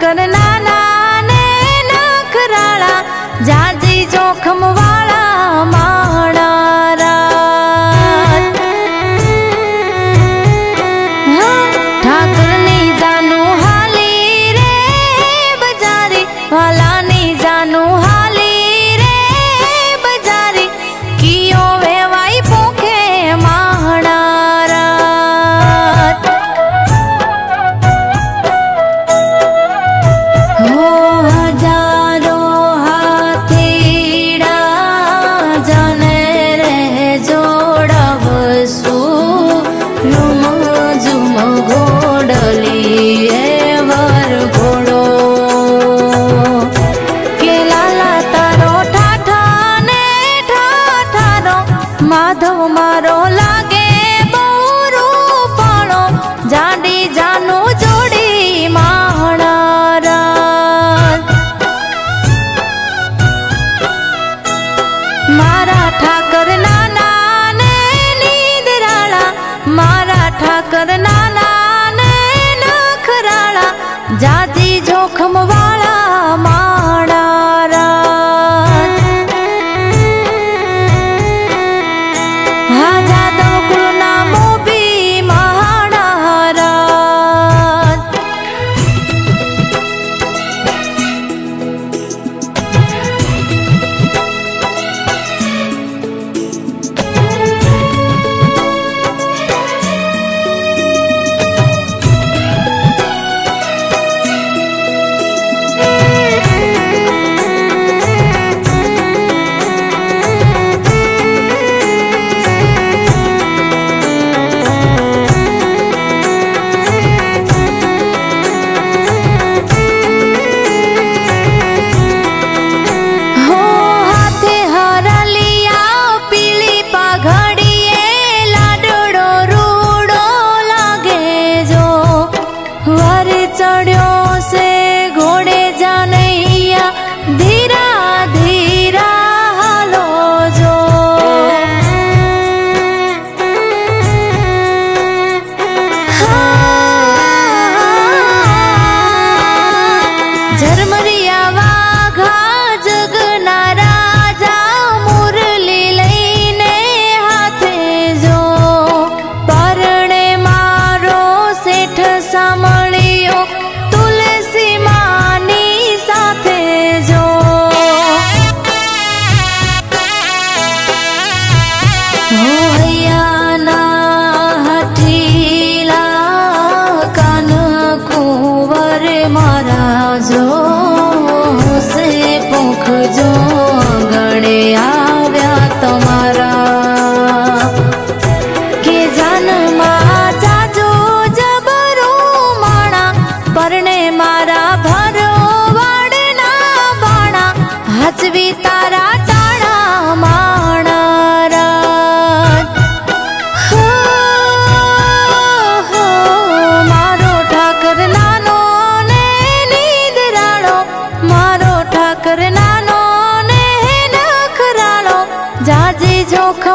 gonna Madhav મારો લાગે બોરું પણો, જાડી જાનું જોડી માણર મારા ઠાકર નાના ને નીંદરાળા, મારા ઠાકર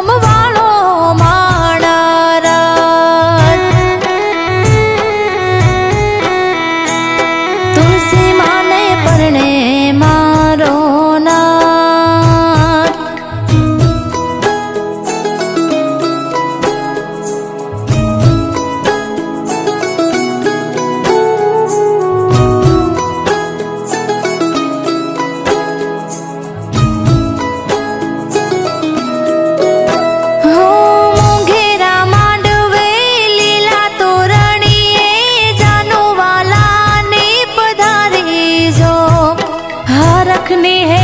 જમવાળો में है।